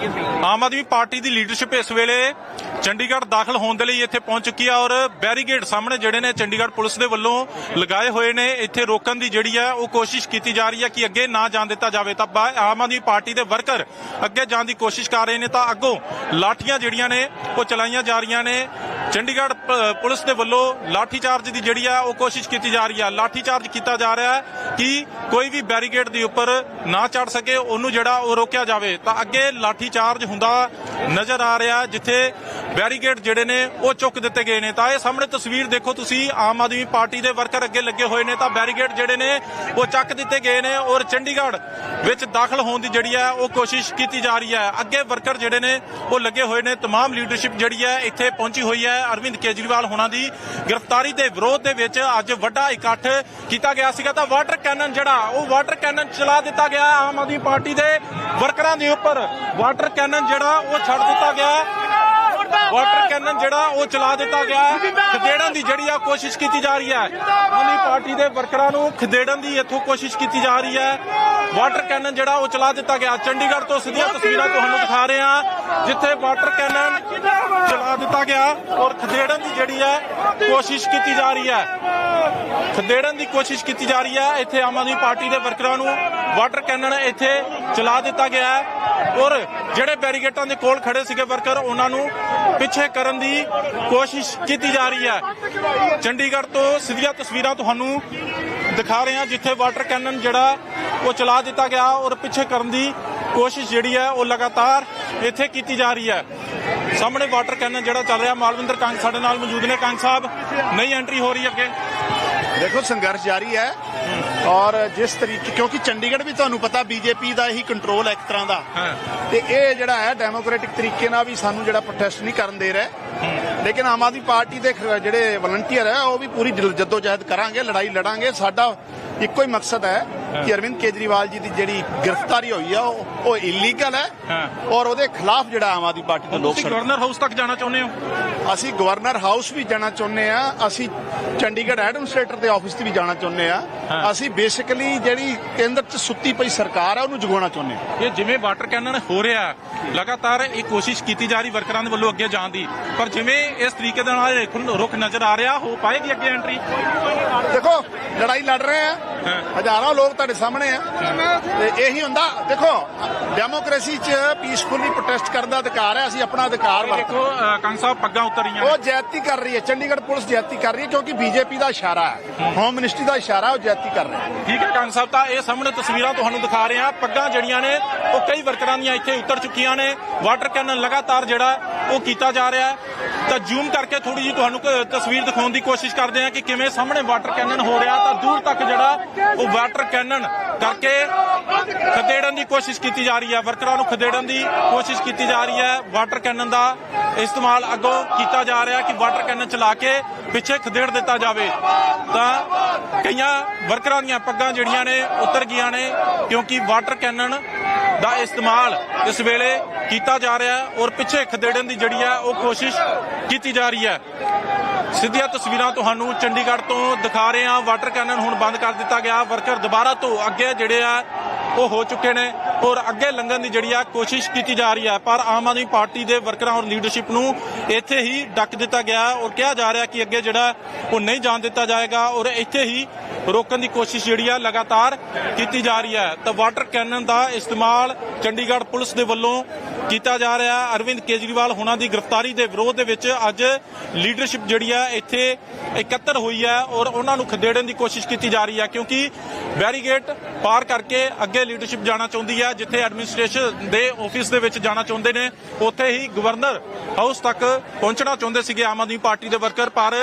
Give me. Aam Aadmi Party ਦੀ leadership ਇਸ ਵੇਲੇ ਚੰਡੀਗੜ੍ਹ ਦਾਖਲ ਹੋਣ ਦੇ ਲਈ ਇੱਥੇ ਪਹੁੰਚ ਚੁੱਕੀ ਆ ਔਰ ਬੈਰੀਗੇਡ ਸਾਹਮਣੇ ਜਿਹੜੇ ਨੇ ਚੰਡੀਗੜ੍ਹ ਪੁਲਿਸ ਦੇ ਵੱਲੋਂ ਲਗਾਏ ਹੋਏ ਨੇ, ਇੱਥੇ ਰੋਕਣ ਦੀ ਜਿਹੜੀ ਹੈ ਉਹ ਕੋਸ਼ਿਸ਼ ਕੀਤੀ ਜਾ ਰਹੀ ਹੈ ਕਿ ਅੱਗੇ ਨਾ ਜਾਣ ਦਿੱਤਾ ਜਾਵੇ। ਤਾਂ ਆਮ ਆਦਮੀ ਪਾਰਟੀ ਦੇ ਵਰਕਰ ਅੱਗੇ ਜਾਣ ਦੀ ਕੋਸ਼ਿਸ਼ ਕਰ ਰਹੇ ਨੇ ਤਾਂ ਅੱਗੋਂ ਲਾਠੀਆਂ ਜਿਹੜੀਆਂ ਨੇ ਉਹ ਚਲਾਈਆਂ ਜਾ ਰਹੀਆਂ ਨੇ। ਚੰਡੀਗੜ੍ਹ ਪੁਲਿਸ ਦੇ ਵੱਲੋਂ ਲਾਠੀ ਚਾਰਜ ਦੀ ਜਿਹੜੀ ਆ ਉਹ ਕੋਸ਼ਿਸ਼ ਕੀਤੀ ਜਾ ਰਹੀ ਹੈ ਲਾਠੀ ਚਾਰਜ ਕੀਤਾ ਜਾ ਰਿਹਾ ਹੈ ਕਿ ਕੋਈ ਵੀ ਬੈਰੀਗੇਡ ਦੇ ਉੱਪਰ ਨਾ ਚੜ ਸਕੇ, ਉਹਨੂੰ ਜਿਹੜਾ ਉਹ ਰੋਕਿਆ ਜਾਵੇ। ਤਾਂ ਅੱਗੇ ਲਾਠੀ ਚਾਰਜ ਹੁੰਦਾ ਨਜ਼ਰ ਆ ਰਿਹਾ ਜਿੱਥੇ ਬੈਰੀਗੇਡ ਜਿਹੜੇ ਨੇ ਉਹ ਚੁੱਕ ਦਿੱਤੇ ਗਏ ਨੇ ਤਾਂ ਇਹ ਸਾਹਮਣੇ ਤਸਵੀਰ ਦੇਖੋ ਤੁਸੀਂ ਆਮ ਆਦਮੀ ਪਾਰਟੀ ਦੇ ਵਰਕਰ ਅੱਗੇ ਲੱਗੇ ਹੋਏ ਨੇ ਤਾਂ ਬੈਰੀਗੇਡ ਜਿਹੜੇ ਨੇ ਉਹ ਚੱਕ ਦਿੱਤੇ ਗਏ ਨੇ ਔਰ ਚੰਡੀਗੜ੍ਹ ਵਿੱਚ ਦਾਖਲ ਹੋਣ ਦੀ ਜਿਹੜੀ ਹੈ ਉਹ ਕੋਸ਼ਿਸ਼ ਕੀਤੀ ਜਾ ਰਹੀ ਹੈ ਅੱਗੇ ਵਰਕਰ ਜਿਹੜੇ ਨੇ ਉਹ ਲੱਗੇ ਹੋਏ ਨੇ तमाम ਲੀਡਰਸ਼ਿਪ ਜਿਹੜੀ ਹੈ ਇੱਥੇ ਪਹੁੰਚੀ ਹੋਈ ਹੈ ਅਰਵਿੰਦ ਕੇਜਰੀਵਾਲ ਹੋਣਾ ਦੀ ਗ੍ਰਿਫਤਾਰੀ ਦੇ ਵਿਰੋਧ ਦੇ ਵਿੱਚ ਅੱਜ ਵੱਡਾ ਇਕੱਠ ਕੀਤਾ ਗਿਆ ਸੀਗਾ ਤਾਂ ਵਾਟਰ ਕੈਨਨ ਜਿਹੜਾ ਉਹ ਵਾਟਰ ਕੈਨਨ ਚਲਾ ਦਿੱਤਾ ਗਿਆ ਆਮ ਆਦਮੀ ਪਾਰਟੀ ਦੇ ਵਰਕਰਾਂ ਦੇ ਉੱਪਰ ਵਾਟਰ ਕੈਨਨ ਜਿਹੜਾ ਉਹ ਛੱਡ ਦਿੱਤਾ ਗਿਆ ਵਾਟਰ ਕੈਨਨ ਜਿਹੜਾ ਉਹ ਚਲਾ ਦਿੱਤਾ ਗਿਆ ਖਦੇੜਨ ਦੀ ਜਿਹੜੀ ਆ ਕੋਸ਼ਿਸ਼ ਕੀਤੀ ਜਾ ਰਹੀ ਹੈ। ਆਮ ਪਾਰਟੀ ਦੇ ਵਰਕਰਾਂ ਨੂੰ ਖਦੇੜਨ ਦੀ ਇੱਥੋਂ ਕੋਸ਼ਿਸ਼ ਕੀਤੀ ਜਾ ਰਹੀ ਹੈ। ਵਾਟਰ ਕੈਨਨ ਜਿਹੜਾ ਉਹ ਚਲਾ ਦਿੱਤਾ ਗਿਆ। ਚੰਡੀਗੜ੍ਹ ਤੋਂ ਸਿੱਧੀਆਂ ਤਸਵੀਰਾਂ ਤੁਹਾਨੂੰ ਦਿਖਾ ਰਹੇ ਹਾਂ, ਜਿੱਥੇ ਵਾਟਰ ਕੈਨਨ ਚਲਾ ਦਿੱਤਾ ਗਿਆ ਔਰ ਖਦੇੜਨ ਦੀ ਜਿਹੜੀ ਹੈ ਕੋਸ਼ਿਸ਼ ਕੀਤੀ ਜਾ ਰਹੀ ਹੈ। ਖਦੇੜਨ ਦੀ ਕੋਸ਼ਿਸ਼ ਕੀਤੀ ਜਾ ਰਹੀ ਹੈ। ਇੱਥੇ ਆਮ ਆਦਮੀ ਪਾਰਟੀ ਦੇ ਵਰਕਰਾਂ ਨੂੰ ਵਾਟਰ ਕੈਨਨ ਇੱਥੇ ਚਲਾ ਦਿੱਤਾ ਗਿਆ ਹੈ। ਔਰ ਜਿਹੜੇ ਬੈਰੀਗੇਟਾਂ ਦੇ ਕੋਲ ਖੜੇ ਸੀਗੇ ਵਰਕਰ, ਉਹਨਾਂ ਨੂੰ ਪਿੱਛੇ ਕਰਨ ਦੀ ਕੋਸ਼ਿਸ਼ ਕੀਤੀ ਜਾ ਰਹੀ ਹੈ। ਚੰਡੀਗੜ੍ਹ ਤੋਂ ਸਿੱਧੀਆਂ ਤਸਵੀਰਾਂ ਤੁਹਾਨੂੰ ਦਿਖਾ ਰਹੇ ਹਾਂ, ਜਿੱਥੇ ਵਾਟਰ ਕੈਨਨ ਜਿਹੜਾ ਉਹ ਚਲਾ ਦਿੱਤਾ ਗਿਆ ਔਰ ਪਿੱਛੇ ਕਰਨ ਦੀ ਕੋਸ਼ਿਸ਼ ਜਿਹੜੀ ਹੈ, ਉਹ ਲਗਾਤਾਰ ਇੱਥੇ ਕੀਤੀ ਜਾ ਰਹੀ ਹੈ। ਸਾਹਮਣੇ ਵਾਟਰ ਕੈਨਨ ਜਿਹੜਾ ਚੱਲ ਰਿਹਾ, ਮਾਲਵਿੰਦਰ ਕੰਗ ਸਾਡੇ ਨਾਲ ਮੌਜੂਦ ਨੇ। ਕੰਗ ਸਾਹਿਬ ਨਹੀਂ ਐਂਟਰੀ ਹੋ ਰਹੀ ਅੱਗੇ। ਦੇਖੋ ਸੰਘਰਸ਼ ਜਾਰੀ ਹੈ ਔਰ ਜਿਸ ਤਰੀਕੇ ਕਿਉਂਕਿ ਚੰਡੀਗੜ੍ਹ ਵੀ ਤੁਹਾਨੂੰ ਪਤਾ ਬੀਜੇਪੀ ਦਾ ਹੀ ਕੰਟਰੋਲ ਹੈ ਇੱਕ ਤਰ੍ਹਾਂ ਦਾ। ਤੇ ਇਹ ਜਿਹੜਾ ਹੈ ਡੈਮੋਕ੍ਰੈਟਿਕ ਤਰੀਕੇ ਨਾਲ ਵੀ ਸਾਨੂੰ ਜਿਹੜਾ ਪ੍ਰੋਟੈਸਟ ਨਹੀਂ ਕਰਨ ਦੇ ਰਿਹਾ। ਲੇਕਿਨ ਆਮ ਆਦਮੀ ਪਾਰਟੀ ਦੇ ਜਿਹੜੇ ਵਲੰਟੀਅਰ ਹੈ ਉਹ ਵੀ ਪੂਰੀ ਜਦ- ਜੱਦੋ-ਜਹਿਦ ਕਰਾਂਗੇ ਲੜਾਈ ਲੜਾਂਗੇ। ਸਾਡਾ ਇੱਕੋ ਹੀ ਮਕਸਦ ਹੈ ਕਿ ਅਰਵਿੰਦ ਕੇਜਰੀਵਾਲ ਜੀ ਦੀ ਜਿਹੜੀ ਗ੍ਰਿਫਤਾਰੀ ਹੋਈ ਹੈ ਉਹ ਉਹ ਇਲੀਗਲ ਹੈ। ਔਰ ਉਹਦੇ ਖਿਲਾਫ ਜਿਹੜਾ ਆਮ ਆਦਮੀ ਪਾਰਟੀ ਦਾ ਲੋਕ ਤੁਸੀਂ ਗਵਰਨਰ ਹਾਊਸ ਤੱਕ ਜਾਣਾ ਚਾਹੁੰਦੇ ਹੋ ਅਸੀਂ ਗਵਰਨਰ ਹਾਊਸ ਵੀ ਜਾਣਾ ਚਾਹੁੰਦੇ ਆ ਅਸੀਂ ਚੰਡੀਗੜ੍ਹ ਐਡਮਿਨਿਸਟ੍ਰੇਟਰ ਦੇ ਆਫਿਸ ਤੇ ਵੀ ਜਾਣਾ ਚਾਹੁੰਦੇ ਆ। ਅਸੀਂ ਬੇਸਿਕਲੀ ਜਿਹੜੀ ਕੇਂਦਰ 'ਚ ਸੁੱਤੀ ਪਈ ਸਰਕਾਰ ਹੈ ਉਹਨੂੰ ਜਗਾਉਣਾ ਚਾਹੁੰਦੇ ਆ ਇਹ ਜਿਵੇਂ ਵਾਟਰ ਕੈਨਨ ਹੋ ਰਿਹਾ ਲਗਾਤਾਰ ਇਹ ਕੋਸ਼ਿਸ਼ ਕੀਤੀ ਜਾ ਰਹੀ ਵਰਕਰਾਂ ਦੇ ਵੱਲੋਂ ਅੱਗੇ ਜਾਣ ਦੀ ਪਰ ਜਿਵੇਂ ਇਸ ਤਰੀਕੇ ਦੇ ਨਾਲ ਰੁਖ ਨਜ਼ਰ ਆ ਰਿਹਾ ਹੋ ਪਾਏਗੀ ਅੱਗੇ ਐਂਟਰੀ ਦੇਖੋ ਲੜਾਈ ਲੜ ਰਹੇ ਆ। ਹਜ਼ਾਰਾਂ ਲੋਕ ਤੁਹਾਡੇ ਸਾਹਮਣੇ ਆ। ਤੇ ਇਹੀ ਹੁੰਦਾ ਦੇਖੋ ਡੈਮੋਕ੍ਰੇਸੀ 'ਚ ਪੀਸਫੁਲੀ ਪ੍ਰੋਟੈਸਟ ਕਰਨ ਦਾ ਅਧਿਕਾਰ ਹੈ ਅਸੀਂ ਆਪਣਾ ਅਧਿਕਾਰ ਵਰਤ ਦੇਖੋ ਕੰਗ ਸਾਹਿਬ ਪੱਗਾਂ ਉਤਰ ਰਹੀਆਂ ਉਹ ਜ਼ਿਆਦਤੀ ਕਰ ਰਹੀ ਹੈ ਚੰਡੀਗੜ੍ਹ ਪੁਲਿਸ ਜ਼ਿਆਦਤੀ ਕਰ ਰਹੀ ਹੈ ਕਿਉਂਕਿ ਬੀਜੇਪੀ ਦਾ ਇਸ਼ਾਰਾ ਹੈ। ਹੋਮ ਮਿਨਿਸਟਰੀ ਦਾ ਇਸ਼ਾਰਾ ਉਹ ਜ਼ਿਆਦਤੀ ਕਰ ਰਹੇ ਹੈ ਠੀਕ ਹੈ ਕੰਗ ਸਾਹਿਬ ਤਾਂ ਇਹ ਸਾਹਮਣੇ ਤਸਵੀਰਾਂ ਤੁਹਾਨੂੰ ਦਿਖਾ ਰਹੇ ਹਾਂ। ਪੱਗਾਂ ਜਿਹੜੀਆਂ ਨੇ ਉਹ ਕਈ ਵਰਕਰਾਂ ਦੀਆਂ ਇੱਥੇ ਉਤਰ ਚੁੱਕੀਆਂ ਨੇ। ਵਾਟਰ ਕੈਨਨ ਲਗਾਤਾਰ ਜਿਹੜਾ ਉਹ ਕੀਤਾ ਜਾ ਰਿਹਾ ਹੈ। ਤਾਂ ਜ਼ੂਮ ਕਰਕੇ ਥੋੜੀ ਜੀ ਤੁਹਾਨੂੰ ਤਸਵੀਰ ਦਿਖਾਉਣ ਦੀ ਕੋਸ਼ਿਸ਼ ਕਰਦੇ ਹਾਂ ਕਿ ਕਿਵੇਂ ਸਾਹਮਣੇ ਵਾਟਰ ਕੈਨਨ ਹੋ ਰਿਹਾ ਤਾਂ ਦੂਰ ਤੱਕ ਜਿਹੜਾ ਉਹ ਵਾਟਰ ਕੈਨਨ ਕਰਕੇ ਖਦੇੜਨ ਦੀ ਕੋਸ਼ਿਸ਼ ਕੀਤੀ ਜਾ ਰਹੀ ਹੈ। ਵਰਕਰਾਂ ਨੂੰ ਖਦੇੜਨ ਦੀ ਕੋਸ਼ਿਸ਼ ਕੀਤੀ ਜਾ ਰਹੀ ਹੈ। ਵਾਟਰ ਕੈਨਨ ਦਾ ਇਸਤੇਮਾਲ ਅੱਗੋਂ ਕੀਤਾ ਜਾ ਰਿਹਾ ਕਿ ਵਾਟਰ ਕੈਨਨ ਚਲਾ ਕੇ ਪਿੱਛੇ ਖਦੇੜ ਦਿੱਤਾ ਜਾਵੇ। ਤਾਂ ਕਈਆਂ ਵਰਕਰਾਂ ਦੀਆਂ ਪੱਗਾਂ ਜਿਹੜੀਆਂ ਨੇ, ਉਤਰ ਗਈਆਂ ਨੇ, ਕਿਉਂਕਿ ਵਾਟਰ ਕੈਨਨ ਦਾ ਇਸਤੇਮਾਲ ਇਸ ਵੇਲੇ ਕੀਤਾ ਜਾ ਰਿਹਾ ਹੈ ਔਰ ਪਿੱਛੇ ਖਦੇੜਨ ਦੀ ਜਿਹੜੀ ਹੈ ਉਹ ਕੋਸ਼ਿਸ਼ ਕੀਤੀ ਜਾ ਰਹੀ ਹੈ। ਸਿੱਧੀਆਂ ਤਸਵੀਰਾਂ ਤੁਹਾਨੂੰ ਚੰਡੀਗੜ੍ਹ ਤੋਂ ਦਿਖਾ ਰਹੇ ਹਾਂ। ਵਾਟਰ ਕੈਨਨ ਹੁਣ ਬੰਦ ਕਰ ਦਿੱਤਾ ਗਿਆ। ਵਰਕਰ ਦੁਬਾਰਾ ਤੋਂ ਅੱਗੇ ਜਿਹੜੇ ਆ ਉਹ ਹੋ ਚੁੱਕੇ ਨੇ। ਔਰ ਅੱਗੇ ਲੰਘਣ ਦੀ ਜਿਹੜੀ ਆ ਕੋਸ਼ਿਸ਼ ਕੀਤੀ ਜਾ ਰਹੀ ਹੈ, ਪਰ ਆਮ ਆਦਮੀ ਪਾਰਟੀ ਦੇ ਵਰਕਰਾਂ ਔਰ ਲੀਡਰਸ਼ਿਪ ਨੂੰ ਇੱਥੇ ਹੀ ਡੱਕ ਦਿੱਤਾ ਗਿਆ ਔਰ ਕਿਹਾ ਜਾ ਰਿਹਾ ਕਿ ਅੱਗੇ ਜਿਹੜਾ ਉਹ ਨਹੀਂ ਜਾਣ ਦਿੱਤਾ ਜਾਏਗਾ ਔਰ ਇੱਥੇ ਹੀ ਰੋਕਣ ਦੀ ਕੋਸ਼ਿਸ਼ ਜਿਹੜੀ ਆ ਲਗਾਤਾਰ ਕੀਤੀ ਜਾ ਰਹੀ ਹੈ। ਤਾਂ ਵਾਟਰ ਕੈਨਨ ਦਾ ਇਸਤੇਮਾਲ ਚੰਡੀਗੜ੍ਹ ਪੁਲਿਸ ਦੇ ਵੱਲੋਂ ਕੀਤਾ ਜਾ ਰਿਹਾ। ਅਰਵਿੰਦ ਕੇਜਰੀਵਾਲ ਹੋਣਾ ਦੀ ਗ੍ਰਿਫਤਾਰੀ ਦੇ ਵਿਰੋਧ ਦੇ ਵਿੱਚ ਅੱਜ ਲੀਡਰਸ਼ਿਪ ਜਿਹੜੀ ਹੈ ਇੱਥੇ ਇਕੱਤਰ ਹੋਈ ਹੈ ਔਰ ਉਹਨਾਂ ਨੂੰ ਖਦੇੜਨ ਦੀ ਕੋਸ਼ਿਸ਼ ਕੀਤੀ ਜਾ ਰਹੀ ਹੈ ਕਿਉਂਕਿ ਬੈਰੀਗੇਟ ਪਾਰ ਕਰਕੇ ਅੱਗੇ ਲੀਡਰਸ਼ਿਪ ਜਾਣਾ ਚਾਹੁੰਦੀ ਹੈ। ਜਿੱਥੇ ਐਡਮਿਨਿਸਟ੍ਰੇਸ਼ਨ ਦੇ ਆਫਿਸ ਦੇ ਵਿੱਚ ਜਾਣਾ ਚਾਹੁੰਦੇ ਨੇ, ਉੱਥੇ ਹੀ ਗਵਰਨਰ ਹਾਊਸ ਤੱਕ ਪਹੁੰਚਣਾ ਚਾਹੁੰਦੇ ਸੀਗੇ ਆਮ ਆਦਮੀ ਪਾਰਟੀ ਦੇ ਵਰਕਰ ਪਰ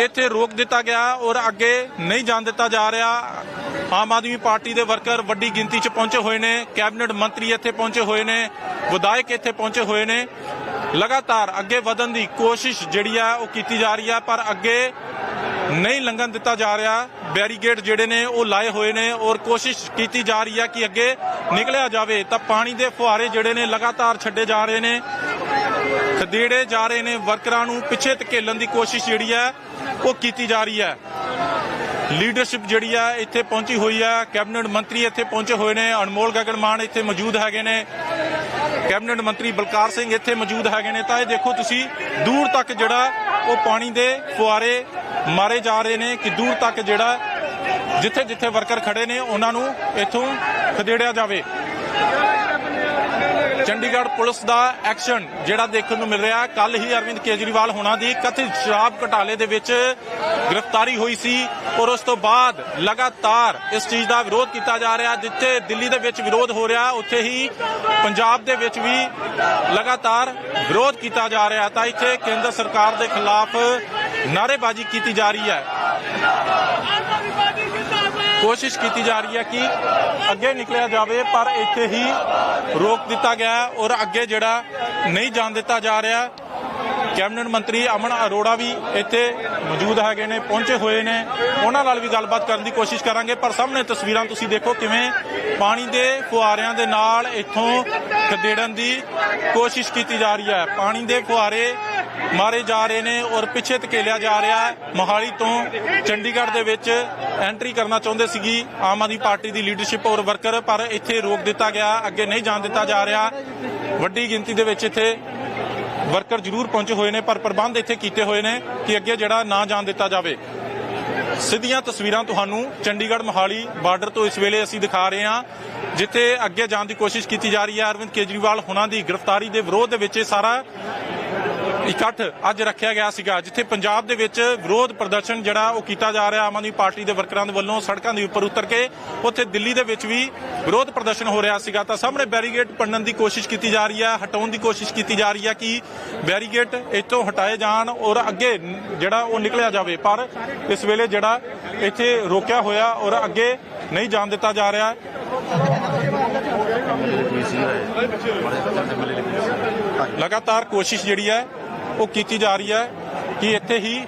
ਇੱਥੇ ਰੋਕ ਦਿੱਤਾ ਗਿਆ ਔਰ ਅੱਗੇ ਨਹੀਂ ਜਾਣ ਦਿੱਤਾ ਜਾ ਰਿਹਾ। ਆਮ ਆਦਮੀ ਪਾਰਟੀ ਦੇ ਵਰਕਰ ਵੱਡੀ ਗਿਣਤੀ 'ਚ ਪਹੁੰਚੇ ਹੋਏ ਨੇ ਕੈਬਨਿਟ ਮੰਤਰੀ ਇੱਥੇ ਪਹੁੰਚੇ ਹੋਏ ਨੇ, ਵਿਧਾਇਕ ਇੱਥੇ ਪਹੁੰਚੇ ਹੋਏ ਨੇ। ਲਗਾਤਾਰ ਅੱਗੇ ਵਧਣ ਦੀ ਕੋਸ਼ਿਸ਼ ਜਿਹੜੀ ਆ, ਉਹ ਕੀਤੀ ਜਾ ਰਹੀ ਆ, ਪਰ ਅੱਗੇ ਨਹੀਂ ਲੰਘਣ ਦਿੱਤਾ ਜਾ ਰਿਹਾ। ਬੈਰੀਗੇਡ ਜਿਹੜੇ ਨੇ, ਉਹ ਲਾਏ ਹੋਏ ਨੇ ਔਰ ਕੋਸ਼ਿਸ਼ ਕੀਤੀ ਜਾ ਰਹੀ ਆ ਕਿ ਅੱਗੇ ਨਿਕਲਿਆ ਜਾਵੇ ਤਾਂ ਪਾਣੀ ਦੇ ਫੁਹਾਰੇ ਜਿਹੜੇ ਨੇ ਲਗਾਤਾਰ ਛੱਡੇ ਜਾ ਰਹੇ ਨੇ, ਖਦੇੜੇ ਜਾ ਰਹੇ ਨੇ, ਵਰਕਰਾਂ ਨੂੰ ਪਿੱਛੇ ਧਕੇਲਣ ਦੀ ਕੋਸ਼ਿਸ਼ ਜਿਹੜੀ ਹੈ, ਉਹ ਕੀਤੀ ਜਾ ਰਹੀ ਹੈ। ਲੀਡਰਸ਼ਿਪ ਜਿਹੜੀ ਆ ਇੱਥੇ ਪਹੁੰਚੀ ਹੋਈ ਆ ਕੈਬਨਿਟ ਮੰਤਰੀ ਇੱਥੇ ਪਹੁੰਚੇ ਹੋਏ ਨੇ। ਅਨਮੋਲ ਗਗਨ ਮਾਨ ਇੱਥੇ ਮੌਜੂਦ ਹੈਗੇ ਨੇ। ਕੈਬਨਿਟ ਮੰਤਰੀ ਬਲਕਾਰ ਸਿੰਘ ਇੱਥੇ ਮੌਜੂਦ ਹੈਗੇ ਨੇ। ਤਾਂ ਇਹ ਦੇਖੋ ਤੁਸੀਂ, ਦੂਰ ਤੱਕ ਜਿਹੜਾ ਉਹ ਪਾਣੀ ਦੇ ਫੁਆਰੇ ਮਾਰੇ ਜਾ ਰਹੇ ਨੇ ਕਿ ਦੂਰ ਤੱਕ ਜਿਹੜਾ ਜਿੱਥੇ ਜਿੱਥੇ ਵਰਕਰ ਖੜੇ ਨੇ, ਉਹਨਾਂ ਨੂੰ ਇੱਥੋਂ ਖਦੇੜਿਆ ਜਾਵੇ। ਚੰਡੀਗੜ੍ਹ ਪੁਲਿਸ ਦਾ ਐਕਸ਼ਨ ਜਿਹੜਾ ਦੇਖਣ ਨੂੰ ਮਿਲ ਰਿਹਾ ਕੱਲ ਹੀ ਅਰਵਿੰਦ ਕੇਜਰੀਵਾਲ ਹੋਣਾ ਦੀ ਕਥਿਤ ਸ਼ਰਾਬ ਘਟਾਲੇ ਦੇ ਵਿੱਚ ਗ੍ਰਿਫਤਾਰੀ ਹੋਈ ਸੀ ਔਰ ਉਸ ਤੋਂ ਬਾਅਦ ਲਗਾਤਾਰ ਇਸ ਚੀਜ਼ ਦਾ ਵਿਰੋਧ ਕੀਤਾ ਜਾ ਰਿਹਾ, ਜਿੱਥੇ ਦਿੱਲੀ ਦੇ ਵਿੱਚ ਵਿਰੋਧ ਹੋ ਰਿਹਾ, ਉੱਥੇ ਹੀ ਪੰਜਾਬ ਦੇ ਵਿੱਚ ਵੀ ਲਗਾਤਾਰ ਵਿਰੋਧ ਕੀਤਾ ਜਾ ਰਿਹਾ ਤਾਂ ਇੱਥੇ ਕੇਂਦਰ ਸਰਕਾਰ ਦੇ ਖਿਲਾਫ ਨਾਅਰੇਬਾਜ਼ੀ ਕੀਤੀ ਜਾ ਰਹੀ ਹੈ ਕੋਸ਼ਿਸ਼ ਕੀਤੀ ਜਾ ਰਹੀ ਹੈ ਕਿ ਅੱਗੇ ਨਿਕਲਿਆ ਜਾਵੇ ਪਰ ਇੱਥੇ ਹੀ ਰੋਕ ਦਿੱਤਾ ਗਿਆ ਔਰ ਅੱਗੇ ਜਿਹੜਾ ਨਹੀਂ ਜਾਣ ਦਿੱਤਾ ਜਾ ਰਿਹਾ ਕੈਬਨਿਟ ਮੰਤਰੀ ਅਮਨ ਅਰੋੜਾ ਵੀ ਇੱਥੇ ਮੌਜੂਦ ਹੈਗੇ ਨੇ ਪਹੁੰਚੇ ਹੋਏ ਨੇ ਉਹਨਾਂ ਨਾਲ ਵੀ ਗੱਲਬਾਤ ਕਰਨ ਦੀ ਕੋਸ਼ਿਸ਼ ਕਰਾਂਗੇ ਪਰ ਸਾਹਮਣੇ ਤਸਵੀਰਾਂ ਤੁਸੀਂ ਦੇਖੋ ਕਿਵੇਂ ਪਾਣੀ ਦੇ ਫੁਆਰਿਆਂ ਦੇ ਨਾਲ ਇੱਥੋਂ ਖਦੇੜਨ ਦੀ ਕੋਸ਼ਿਸ਼ ਕੀਤੀ ਜਾ ਰਹੀ ਹੈ। ਪਾਣੀ ਦੇ ਫੁਆਰੇ ਮਾਰੇ ਜਾ ਰਹੇ ਨੇ ਔਰ ਪਿੱਛੇ ਧਕੇਲਿਆ ਜਾ ਰਿਹਾ ਹੈ। ਮੋਹਾਲੀ ਤੋਂ ਚੰਡੀਗੜ੍ਹ ਦੇ ਵਿੱਚ ਐਂਟਰੀ ਕਰਨਾ ਚਾਹੁੰਦੇ ਸੀਗੀ ਆਮ ਆਦਮੀ ਪਾਰਟੀ ਦੀ ਲੀਡਰਸ਼ਿਪ ਔਰ ਵਰਕਰ, ਪਰ ਇੱਥੇ ਰੋਕ ਦਿੱਤਾ ਗਿਆ, ਅੱਗੇ ਨਹੀਂ ਜਾਣ ਦਿੱਤਾ ਜਾ ਰਿਹਾ। ਵੱਡੀ ਗਿਣਤੀ ਦੇ ਵਿੱਚ ਇੱਥੇ ਵਰਕਰ ਜ਼ਰੂਰ ਪਹੁੰਚੇ ਹੋਏ ਨੇ, ਪਰ ਪ੍ਰਬੰਧ ਇੱਥੇ ਕੀਤੇ ਹੋਏ ਨੇ ਕਿ ਅੱਗੇ ਜਿਹੜਾ ਨਾ ਜਾਣ ਦਿੱਤਾ ਜਾਵੇ। ਸਿੱਧੀਆਂ ਤਸਵੀਰਾਂ ਤੁਹਾਨੂੰ ਚੰਡੀਗੜ੍ਹ ਮੋਹਾਲੀ ਬਾਰਡਰ ਤੋਂ ਇਸ ਵੇਲੇ ਅਸੀਂ ਦਿਖਾ ਰਹੇ ਹਾਂ, ਜਿੱਥੇ ਅੱਗੇ ਜਾਣ ਦੀ ਕੋਸ਼ਿਸ਼ ਕੀਤੀ ਜਾ ਰਹੀ ਹੈ। ਅਰਵਿੰਦ ਕੇਜਰੀਵਾਲ ਹੁਣਾਂ ਦੀ ਗ੍ਰਿਫਤਾਰੀ ਦੇ ਵਿਰੋਧ ਦੇ ਵਿੱਚ ਇਹ ਸਾਰਾ ਇਕੱਠ ਅੱਜ ਰੱਖਿਆ ਗਿਆ ਸੀਗਾ, ਜਿੱਥੇ ਪੰਜਾਬ ਦੇ ਵਿੱਚ ਵਿਰੋਧ ਪ੍ਰਦਰਸ਼ਨ ਜਿਹੜਾ ਉਹ ਕੀਤਾ ਜਾ ਰਿਹਾ, ਆਮ ਆਦਮੀ ਪਾਰਟੀ ਦੇ ਵਰਕਰਾਂ ਦੇ ਵੱਲੋਂ ਸੜਕਾਂ ਦੇ ਉੱਪਰ ਉਤਰ ਕੇ, ਉੱਥੇ ਦਿੱਲੀ ਦੇ ਵਿੱਚ ਵੀ ਵਿਰੋਧ ਪ੍ਰਦਰਸ਼ਨ ਹੋ ਰਿਹਾ ਸੀਗਾ। ਤਾਂ ਸਾਹਮਣੇ ਬੈਰੀਗੇਟ ਪੰਨਣ ਦੀ ਕੋਸ਼ਿਸ਼ ਕੀਤੀ ਜਾ ਰਹੀ ਹੈ ਹਟਾਉਣ ਦੀ ਕੋਸ਼ਿਸ਼ ਕੀਤੀ ਜਾ ਰਹੀ ਹੈ ਕਿ ਬੈਰੀਗੇਟ ਇੱਥੋਂ ਹਟਾਏ ਜਾਣ ਔਰ ਅੱਗੇ ਜਿਹੜਾ ਉਹ ਨਿਕਲਿਆ ਜਾਵੇ। ਪਰ ਇਸ ਵੇਲੇ ਜਿਹੜਾ ਇੱਥੇ ਰੋਕਿਆ ਹੋਇਆ ਔਰ ਅੱਗੇ ਨਹੀਂ ਜਾਣ ਦਿੱਤਾ ਜਾ ਰਿਹਾ। ਲਗਾਤਾਰ ਕੋਸ਼ਿਸ਼ ਜਿਹੜੀ ਹੈ ਉਹ ਕੀਤੀ ਜਾ ਰਹੀ ਹੈ ਕਿ ਇੱਥੇ ਹੀ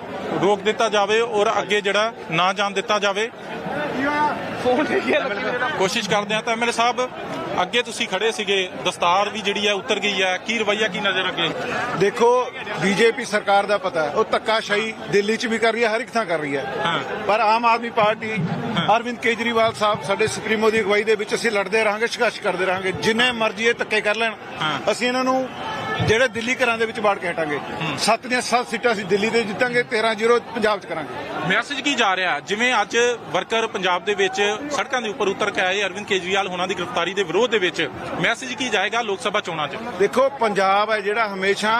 ਰੋਕ ਦਿੱਤਾ ਜਾਵੇ ਔਰ ਅੱਗੇ ਜਿਹੜਾ ਨਾ ਜਾਣ ਦਿੱਤਾ ਜਾਵੇ। ਕੋਸ਼ਿਸ਼ ਕਰਦੇ ਆ ਤਾਂ ਐਮਐਲਏ ਸਾਹਿਬ ਅੱਗੇ ਤੁਸੀਂ ਖੜੇ ਸੀਗੇ ਦਸਤਾਰ ਵੀ ਜਿਹੜੀ ਹੈ ਉਤਰ ਗਈ ਹੈ। ਕੀ ਰਵਈਆ ਕੀ ਨਜ਼ਰ ਅੱਗੇ? ਦੇਖੋ ਬੀਜੇਪੀ ਸਰਕਾਰ ਦਾ ਪਤਾ ਹੈ। ਉਹ ਧੱਕਾਸ਼ਾਹੀ ਦਿੱਲੀ 'ਚ ਵੀ ਕਰ ਰਹੀ ਹੈ ਹਰ ਇੱਕ ਥਾਂ ਕਰ ਰਹੀ ਹੈ। ਪਰ ਆਮ ਆਦਮੀ ਪਾਰਟੀ ਅਰਵਿੰਦ ਕੇਜਰੀਵਾਲ ਸਾਹਿਬ ਸਾਡੇ ਸੁਪਰੀਮੋ ਦੀ ਅਗਵਾਈ ਦੇ ਵਿੱਚ ਅਸੀਂ ਲੜਦੇ ਰਹਾਂਗੇ ਸੰਘਰਸ਼ ਕਰਦੇ ਰਹਾਂਗੇ। ਜਿੰਨੇ ਮਰਜ਼ੀ ਇਹ ਧੱਕੇ ਕਰ ਲੈਣ। ਅਸੀਂ ਇਹਨਾਂ ਨੂੰ ਜਿਹੜੇ ਦਿੱਲੀ ਘਰਾਂ ਦੇ ਵਿੱਚ ਵਾੜ ਕੇ ਹਟਾਂਗੇ। ਸੱਤ ਦੀਆਂ ਸੱਤ ਸੀਟਾਂ ਅਸੀਂ ਦਿੱਲੀ ਦੇ ਜਿੱਤਾਂਗੇ 13 ਜ਼ੀਰੋ ਪੰਜਾਬ 'ਚ ਕਰਾਂਗੇ। ਮੈਸੇਜ ਕੀ ਜਾ ਰਿਹਾ? ਜਿਵੇਂ ਅੱਜ ਵਰਕਰ ਪੰਜਾਬ ਦੇ ਵਿੱਚ ਸੜਕਾਂ ਦੇ ਉੱਪਰ ਉਤਰ ਕੇ ਆਏ ਅਰਵਿੰਦ ਕੇਜਰੀਵਾਲ ਹੋਣਾ ਦੀ ਗ੍ਰਿਫਤਾਰੀ ਦੇ ਵਿਰੋਧ ਦੇ ਵਿੱਚ। ਮੈਸੇਜ ਕੀ ਜਾਏਗਾ ਲੋਕ ਸਭਾ ਚੋਣਾਂ 'ਚ? ਦੇਖੋ ਪੰਜਾਬ ਹੈ ਜਿਹੜਾ ਹਮੇਸ਼ਾ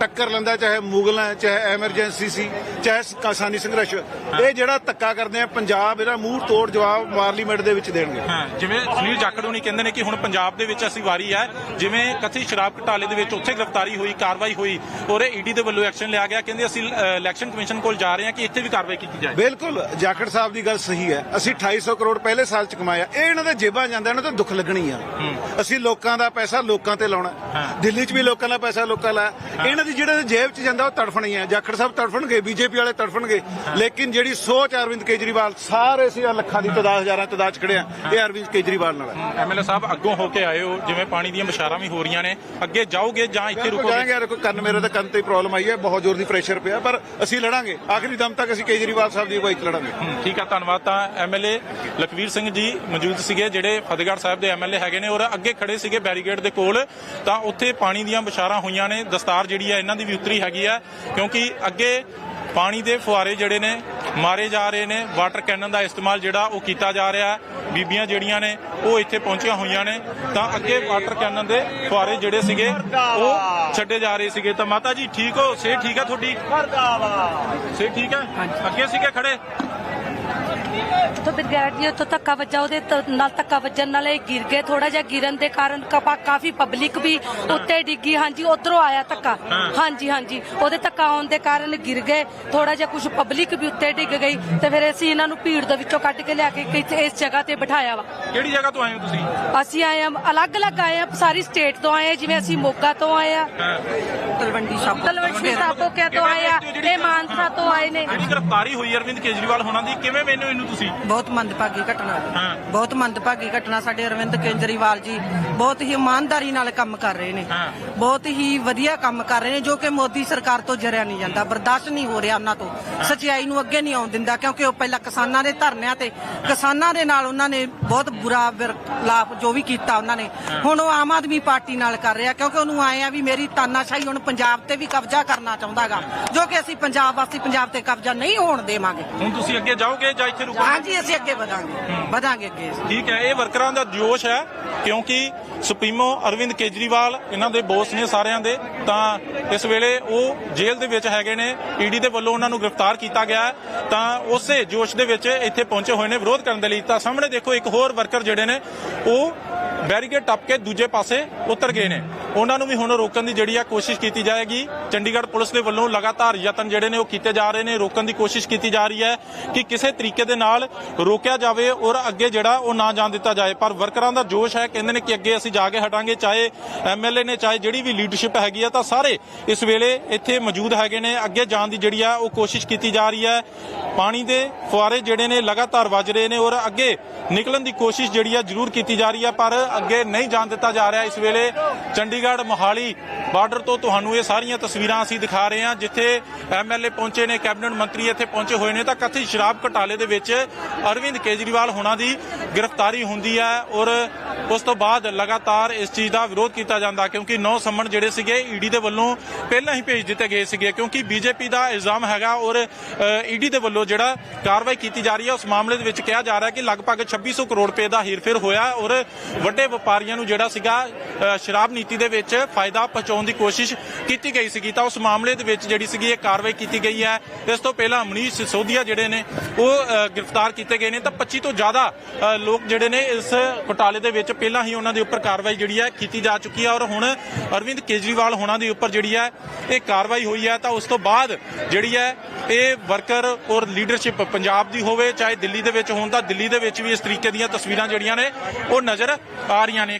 ਟੱਕਰ ਲੈਂਦਾ ਚਾਹੇ ਮੁਗਲ ਹੈ ਚਾਹੇ ਐਮਰਜੈਂਸੀ ਸੀ ਚਾਹੇ ਕਿਸਾਨੀ ਸੰਘਰਸ਼। ਇਹ ਜਿਹੜਾ ਧੱਕਾ ਕਰਦੇ ਆ ਪੰਜਾਬ ਇਹਦਾ ਮੂੰਹ ਤੋੜ ਜਵਾਬ ਪਾਰਲੀਮੈਂਟ ਦੇ ਵਿੱਚ ਦੇਣਗੇ। ਹਾਂ ਜਿਵੇਂ ਸੁਨੀਲ ਜਾਖੜ ਹੋਣੀ ਕਹਿੰਦੇ ਨੇ ਕਿ ਹੁਣ ਪੰਜਾਬ ਦੇ ਵਿੱਚ ਅਸੀਂ ਵਾਰੀ ਹੈ ਜਿਵੇਂ ਕਥਿਤ ਸ਼ਰਾਬ ਘਟਾਲੇ ਦੇ ਵਿੱਚ ਉੱਥੇ ਗ੍ਰਿਫਤਾਰੀ ਹੋਈ ਕਾਰਵਾਈ ਹੋਈ ਔਰ ਈਡੀ ਦੇ ਵੱਲੋਂ ਐਕਸ਼ਨ ਲਿਆ ਗਿਆ। ਕਹਿੰਦੇ ਅਸੀਂ ਇਲੈਕਸ਼ਨ ਕਮਿਸ਼ਨ ਕੋਲ ਜਾ ਰਹੇ ਹਾਂ ਕਿ ਇੱਥੇ ਵੀ ਕਾਰਵਾਈ ਕੀਤੀ ਜਾਏ। ਬਿਲਕੁਲ ਜਾਖੜ ਸਾਹਿਬ ਦੀ ਗੱਲ ਸਹੀ ਹੈ। ਅਸੀਂ 250 ਕਰੋੜ ਪਹਿਲੇ ਸਾਲ ਚ ਕਮਾਇਆ। ਇਹ ਇਹਨਾਂ ਦੇ ਜੇਬਾਂ ਜਾਂਦਾ ਇਹਨਾਂ ਤੋਂ ਦੁੱਖ ਲੱਗਣੀ ਆ। ਅਸੀਂ ਲੋਕਾਂ ਦਾ ਪੈਸਾ ਲੋਕਾਂ ਤੇ ਲਾਉਣਾ। ਦਿੱਲੀ 'ਚ ਵੀ ਲੋਕਾਂ ਦਾ ਪੈਸਾ ਲੋਕਾਂ ਲਾ ਇਹਨਾਂ ਦੀ ਜਿਹੜੇ ਜੇਬ 'ਚ ਜਾਂਦਾ ਉਹ ਤੜਫਣੀ ਹੈ ਜਾਖੜ ਸਾਹਿਬ ਤੜਫਣਗੇ ਬੀਜੇਪੀ ਵਾਲੇ ਤੜਫਣਗੇ। ਲੇਕਿਨ ਜਿਹੜੀ ਸੋਚ ਅਰਵਿੰਦ ਕੇਜਰੀਵਾਲ ਸਾਰੇ ਆਹ ਲੱਖਾਂ ਦੀ ਤਦਾਦ ਹਜ਼ਾਰਾਂ ਤਦਾਦ ਚ ਖੜੇ ਆ ਇਹ ਅਰਵਿੰਦ ਕੇਜਰੀਵਾਲ ਨਾਲ ਹੈ। ਐਮਐਲਏ ਸਾਹਿਬ ਅੱਗੋਂ ਹੋ ਕੇ ਆਏ ਹੋ ਜਿਵੇਂ ਪਾਣੀ ਦੀਆਂ ਬਸ਼ਾਰਾਂ ਵੀ ਹੋ ਰਹੀਆਂ ਨੇ। ਅੱਗੇ ਜਾਓਗੇ ਜਾਂ ਇੱਥੇ ਰੁਕੋਗੇ? ਯਾਰ ਕੋਈ ਕੰਨ ਮੇਰੇ ਤਾਂ ਕੰਨ ਤੇ ਪ੍ਰੋਬਲਮ ਆਈ ਹੈ ਬਹੁਤ ਜ਼ੋਰ ਦੀ ਪ੍ਰੈਸ਼ਰ ਪਿਆ ਪਰ ਅਸੀਂ ਲੜਾਂਗੇ। ਆਖਰੀ ਦਮ ਤੱਕ ਅਸੀਂ ਕੇਜਰੀਵਾਲ ਸਾਹਿਬ ਦੀ ਅਗਵਾਈ ਲੜਾਂਗੇ। ਠੀਕ ਆ, ਧੰਨਵਾਦ ਤਾਂ ਐਮਐਲਏ ਲਖਵੀਰ ਸਿੰਘ ਜੀ ਮੌਜੂਦ ਸੀਗੇ, ਜਿਹੜੇ ਫਤਿਹਗੜ੍ਹ ਸਾਹਿਬ ਦੇ ਐਮਐਲਏ ਹੈਗੇ ਨੇ ਔਰ ਅੱਗੇ ਖੜੇ ਸੀਗੇ ਬੈਰੀਗੇਡ ਦੇ ਕੋਲ। ਤਾਂ ਉੱਥੇ ਪਾਣੀ ਦੀਆਂ ਬਸ਼ਾਰਾਂ ਹੋਈਆਂ ਨੇ, ਦਸਤਾਰ ਜਿਹੜੀ ਹੈ ਇਹਨਾਂ ਦੀ ਵੀ ਉਤਰੀ ਹੈਗੀ ਆ, ਕਿਉਂਕਿ ਅੱਗੇ ਪਾਣੀ ਦੇ ਫੁਆਰੇ ਜਿਹੜੇ ਨੇ ਮਾਰੇ ਜਾ ਰਹੇ ਨੇ ਵਾਟਰ ਕੈਨਨ ਦਾ ਇਸਤੇਮਾਲ ਜਿਹੜਾ ਉਹ ਕੀਤਾ ਜਾ ਰਿਹਾ ਹੈ। ਬੀਬੀਆਂ ਜਿਹੜੀਆਂ ਨੇ ਉਹ ਇੱਥੇ ਪਹੁੰਚੀਆਂ ਹੋਈਆਂ ਨੇ। ਤਾਂ ਅੱਗੇ ਵਾਟਰ ਕੈਨਨ ਦੇ ਫੁਆਰੇ ਜਿਹੜੇ ਸੀਗੇ ਉਹ ਛੱਡੇ ਜਾ ਰਹੇ ਸੀਗੇ। ਤਾਂ ਮਾਤਾ ਜੀ ਠੀਕ ਹੋ? ਸੇ ਠੀਕ ਹੈ ਤੁਹਾਡੀ? ਸੇ ਠੀਕ ਹੈ? ਅੱਗੇ ਸੀਗੇ ਖੜੇ? ਤੋਂ ਬ੍ਰਿਗੇਡ ਜੀ ਉੱਥੋਂ ਧੱਕਾ ਵੱਜਾ ਉਹਦੇ ਤ- ਨਾਲ ਧੱਕਾ ਵੱਜਣ ਨਾਲ ਇਹ ਗਿਰ ਗਏ। ਥੋੜਾ ਜਿਹਾ ਗਿਰਨ ਦੇ ਕਾਰਨ ਕਪਾ ਕਾਫੀ ਪਬਲਿਕ ਵੀ ਉੱਤੇ ਡਿੱਗੀ। ਹਾਂਜੀ ਉਧਰੋਂ ਆਇਆ ਧੱਕਾ। ਹਾਂਜੀ ਹਾਂਜੀ। ਉਹਦੇ ਧੱਕਾ ਆਉਣ ਦੇ ਕਾਰਨ ਗਿਰ ਗਏ। ਥੋੜਾ ਜਿਹਾ ਕੁਝ ਪਬਲਿਕ ਵੀ ਉੱਤੇ ਡਿੱਗ ਗਈ ਤੇ ਫਿਰ ਅਸੀਂ ਇਹਨਾਂ ਨੂੰ ਭੀੜ ਦੇ ਵਿੱਚੋਂ ਕੱਢ ਕੇ ਲਿਆ ਕੇ ਇੱਥੇ ਇਸ ਜਗ੍ਹਾ ਤੇ ਬਿਠਾਇਆ ਵਾ। ਕਿਹੜੀ ਜਗ੍ਹਾ ਤੋਂ ਆਏ ਹੋ ਤੁਸੀਂ? ਅਸੀਂ ਆਏ ਆ ਅਲੱਗ-ਅਲੱਗ ਆਏ ਆ ਸਾਰੀ ਸਟੇਟ ਤੋਂ ਆਏ ਜਿਵੇਂ ਅਸੀਂ ਮੋਗਾ ਤੋਂ ਆਏ ਆ ਤਲਵੰਡੀ ਸਾਬੋ। ਤਲਵੰਡੀ ਸਾਬੋ ਕਿਆ ਤੋਂ ਆਏ ਆ ਇਹ ਮਾਨਸਾ ਤੋਂ ਆਏ ਨੇ। ਜਿਹੜੀ ਗ੍ਰਿਫਤਾਰੀ ਹੋਈ ਅਰਵਿੰਦ ਕੇਜਰੀਵਾਲ ਹੋਣਾ ਦੀ ਕਿਵੇਂ ਮੈਨੂੰ ਇਹਨੂੰ ਤੁਸੀਂ? ਬਹੁਤ ਮੰਦਭਾਗੀ ਘਟਨਾ ਹਾਂ। ਹੈ। ਬਹੁਤ ਮੰਦਭਾਗੀ ਘਟਨਾ ਸਾਡੇ ਅਰਵਿੰਦ ਕੇਜਰੀਵਾਲ ਜੀ ਬਹੁਤ ਹੀ ਇਮਾਨਦਾਰੀ ਨਾਲ ਕੰਮ ਕਰ ਰਹੇ ਨੇ। ਹਾਂ। ਬਹੁਤ ਹੀ ਵਧੀਆ ਕੰਮ ਕਰ ਰਹੇ ਨੇ ਜੋ ਕਿ ਮੋਦੀ ਸਰਕਾਰ ਤੋਂ ਜਰਿਆ ਨਹੀਂ ਜਾਂਦਾ ਬਰਦਾਸ਼ਤ ਨਹੀਂ ਹੋ ਰਿਹਾ ਉਹਨਾਂ ਤੋਂ। ਸਚਾਈ ਨੂੰ ਅੱਗੇ ਨਹੀਂ ਆਉਣ ਦਿੰਦਾ ਕਿਉਂਕਿ ਉਹ ਪਹਿਲਾਂ ਕਿਸਾਨਾਂ ਦੇ ਧਰਨਿਆਂ ਤੇ ਕਿਸਾਨਾਂ ਦੇ ਨਾਲ ਉਹਨਾਂ ਨੇ ਬਹੁਤ ਬੁਰਾ ਵਿਰਲਾਪ ਜੋ ਵੀ ਕੀਤਾ ਉਹਨਾਂ ਨੇ। ਹੁਣ ਉਹ ਆਮ ਆਦਮੀ ਪਾਰਟੀ ਨਾਲ ਕਰ ਰਿਹਾ ਕਿਉਂਕਿ ਉਹਨੂੰ ਆਏ ਆ ਵੀ ਮੇਰੀ ਤਾਨਾਸ਼ਾਹੀ ਹੁਣ ਪੰਜਾਬ ਤੇ ਵੀ ਕਬਜ਼ਾ ਕਰਨਾ ਚਾਹੁੰਦਾਗਾ ਜੋ ਕਿ ਅਸੀਂ ਪੰਜਾਬ ਵਾਸੀ ਪੰਜਾਬ ਤੇ ਕਬਜ਼ਾ ਨਹੀਂ ਹੋਣ ਦੇਵਾਂਗੇ। ਹੁਣ ਤੁਸੀਂ ਅੱਗੇ ਜਾਓਗੇ ਜਾਂ ਇੱਥੇ ਰੁਕੋਗੇ? ਹਾਂਜੀ ਅਸੀਂ ਅੱਗੇ ਵਧਾਂਗੇ ਵਧਾਂਗੇ ਅੱਗੇ। ਠੀਕ ਹੈ ਇਹ ਵਰਕਰਾਂ ਦਾ ਜੋਸ਼ ਹੈ ਕਿਉਂਕਿ ਸੁਪਰੀਮੋ ਅਰਵਿੰਦ ਕੇਜਰੀਵਾਲ, ਇਹਨਾਂ ਦੇ ਬੋਸ ਨੇ ਸਾਰਿਆਂ ਦੇ, ਤਾਂ ਇਸ ਵੇਲੇ ਉਹ ਜੇਲ੍ਹ ਦੇ ਵਿੱਚ ਹੈਗੇ ਨੇ, ਈਡੀ ਦੇ ਵੱਲੋਂ ਉਹਨਾਂ ਨੂੰ ਗ੍ਰਿਫਤਾਰ ਕੀਤਾ ਗਿਆ ਤਾਂ ਉਸੇ ਜੋਸ਼ ਦੇ ਵਿੱਚ ਇੱਥੇ ਪਹੁੰਚੇ ਹੋਏ ਨੇ ਵਿਰੋਧ ਕਰਨ ਦੇ ਲਈ। ਤਾਂ ਸਾਹਮਣੇ ਦੇਖੋ, ਇੱਕ ਹੋਰ ਵਰਕਰ ਜਿਹੜੇ ਨੇ, ਉਹ ਬੈਰੀਕੇਡ ਟੱਪ ਕੇ ਦੂਜੇ ਪਾਸੇ ਉਤਰ ਗਏ ਨੇ। ਉਹਨਾਂ ਨੂੰ ਵੀ ਹੁਣ ਰੋਕਣ ਦੀ ਜਿਹੜੀ ਆ ਕੋਸ਼ਿਸ਼ ਕੀਤੀ ਜਾਏਗੀ। ਚੰਡੀਗੜ੍ਹ ਪੁਲਿਸ ਦੇ ਵੱਲੋਂ ਲਗਾਤਾਰ ਯਤਨ ਜਿਹੜੇ ਨੇ, ਉਹ ਕੀਤੇ ਜਾ ਰਹੇ ਨੇ, ਰੋਕਣ ਦੀ ਕੋਸ਼ਿਸ਼ ਕੀਤੀ ਜਾ ਰਹੀ ਹੈ ਕਿ ਕਿਸੇ ਤਰੀਕੇ ਦੇ ਨਾਲ ਰੋਕਿਆ ਜਾਵੇ ਔਰ ਅੱਗੇ ਜਿਹੜਾ ਉਹ ਨਾ ਜਾਣ ਦਿੱਤਾ ਜਾਏ। ਪਰ ਵਰਕਰਾਂ ਦਾ ਜੋਸ਼ ਹੈ, ਕਹਿੰਦੇ ਨੇ ਕਿ ਅੱਗੇ ਅਸੀਂ ਜਾ ਕੇ ਹਟਾਂਗੇ, ਚਾਹੇ ਐਮਐਲਏ ਨੇ, ਚਾਹੇ ਜਿਹੜੀ ਵੀ ਲੀਡਰਸ਼ਿਪ ਹੈਗੀ ਆ, ਤਾਂ ਸਾਰੇ ਇਸ ਵੇਲੇ ਇੱਥੇ ਮੌਜੂਦ ਹੈਗੇ ਨੇ। ਅੱਗੇ ਜਾਣ ਦੀ ਜਿਹੜੀ ਆ, ਉਹ ਕੋਸ਼ਿਸ਼ ਕੀਤੀ ਜਾ ਰਹੀ ਹੈ ਪਾਣੀ ਦੇ ਫੁਆਰੇ ਜਿਹੜੇ ਨੇ, ਲਗਾਤਾਰ ਵੱਜ ਰਹੇ ਨੇ ਔਰ ਅੱਗੇ ਨਿਕਲਣ ਦੀ ਕੋਸ਼ਿਸ਼ ਜਿਹੜੀ ਆ, ਜ਼ਰੂਰ ਕੀਤੀ ਜਾ ਰਹੀ ਹੈ ਪਰ ਅੱਗੇ ਨਹੀਂ ਜਾਣ ਦਿੱਤਾ ਜਾ ਰਿਹਾ। ਇਸ ਵੇਲੇ ਚੰਡੀਗੜ੍ਹ, ਮੋਹਾਲੀ ਬਾਰਡਰ ਤੋਂ ਤੁਹਾਨੂੰ ਇਹ ਸਾਰੀਆਂ ਤਸਵੀਰਾਂ ਅਸੀਂ ਦਿਖਾ ਰਹੇ ਹਾਂ, ਜਿੱਥੇ ਐਮਐਲਏ ਪਹੁੰਚੇ ਨੇ, ਕੈਬਨਿਟ ਮੰਤਰੀ ਇੱਥੇ ਪਹੁੰਚੇ ਹੋਏ ਨੇ। ਤਾਂ ਕਥਿਤ ਸ਼ਰਾਬ ਘਟਾਲੇ ਦੇ ਵਿੱਚ ਅਰਵਿੰਦ ਕੇਜਰੀਵਾਲ ਹੋਣਾ ਦੀ ਗ੍ਰਿਫਤਾਰੀ ਹੁੰਦੀ ਹੈ ਔਰ ਉਸ ਤੋਂ ਬਾਅਦ ਲਗਾਤਾਰ ਇਸ ਚੀਜ਼ ਦਾ ਵਿਰੋਧ ਕੀਤਾ ਜਾਂਦਾ ਕਿਉਂਕਿ ਨੌ ਸੰਮਣ ਜਿਹੜੇ ਸੀਗੇ, ਈਡੀ ਦੇ ਵੱਲੋਂ ਪਹਿਲਾਂ ਹੀ ਭੇਜ ਦਿੱਤੇ ਗਏ ਸੀਗੇ ਕਿਉਂਕਿ ਬੀਜੇਪੀ ਦਾ ਇਲਜ਼ਾਮ ਹੈਗਾ ਔਰ ਈਡੀ ਦੇ ਵੱਲੋਂ ਜਿਹੜਾ ਕਾਰਵਾਈ ਕੀਤੀ ਜਾ ਰਹੀ ਹੈ, ਉਸ ਮਾਮਲੇ ਦੇ ਵਿੱਚ ਕਿਹਾ ਜਾ ਰਿਹਾ ਕਿ ਲਗਭਗ 2600 ਕਰੋੜ ਰੁਪਏ ਦਾ ਹੀਰਫੇਰ ਹੋਇਆ ਔਰ ਵੱਡੇ ਵਪਾਰੀਆਂ ਨੂੰ ਜਿਹੜਾ ਸੀਗਾ ਸ਼ਰਾਬ ਨੀਤੀ ਦੇ ਵਿੱਚ ਫਾਇਦਾ ਪਹੁੰਚਾਉਣ ਦੀ ਕੋਸ਼ਿਸ਼ ਕੀਤੀ ਗਈ ਸੀਗੀ ਤਾਂ ਉਸ ਮਾਮਲੇ ਦੇ ਵਿੱਚ ਜਿਹੜੀ ਸੀਗੀ ਇਹ ਕਾਰਵਾਈ ਕੀਤੀ ਗਈ ਹੈ। ਇਸ ਤੋਂ ਪਹਿਲਾਂ ਮਨੀਸ਼ ਸਿਸੋਦੀਆ ਜਿਹੜੇ ਨੇ, ਉਹ ਗ੍ਰਿਫਤਾਰ ਕੀਤੇ ਗਏ ਨੇ। ਤਾਂ 25 ਤੋਂ ਜ਼ਿਆਦਾ ਲੋਕ ਜਿਹੜੇ ਨੇ ਇਸ ਘੁਟਾਲੇ ਦੇ ਵਿੱਚ ਪਹਿਲਾਂ ਹੀ ਉਹਨਾਂ ਦੇ ਉੱਪਰ ਕਾਰਵਾਈ ਜਿਹੜੀ ਹੈ ਕੀਤੀ ਜਾ ਚੁੱਕੀ ਹੈ। ਔਰ ਹੁਣ ਅਰਵਿੰਦ ਕੇਜਰੀਵਾਲ ਹੋਣਾ ਦੇ ਉੱਪਰ ਜਿਹੜੀ ਹੈ ਇਹ ਕਾਰਵਾਈ ਹੋਈ ਹੈ। ਤਾਂ ਉਸ ਤੋਂ ਬਾਅਦ ਜਿਹੜੀ ਹੈ ਇਹ ਵਰਕਰ ਔਰ ਲੀਡਰਸ਼ਿਪ ਪੰਜਾਬ ਦੀ ਹੋਵੇ, ਚਾਹੇ ਦਿੱਲੀ ਦੇ ਵਿੱਚ ਹੋਣ ਤਾਂ ਦਿੱਲੀ ਦੇ ਵਿੱਚ ਵੀ ਇਸ ਤਰੀਕੇ ਦੀਆਂ ਤਸਵੀਰਾਂ ਜਿਹੜੀਆਂ ਨੇ, ਉਹ ਨਜ਼ਰ ਆ ਰਹੀਆਂ ਨੇ।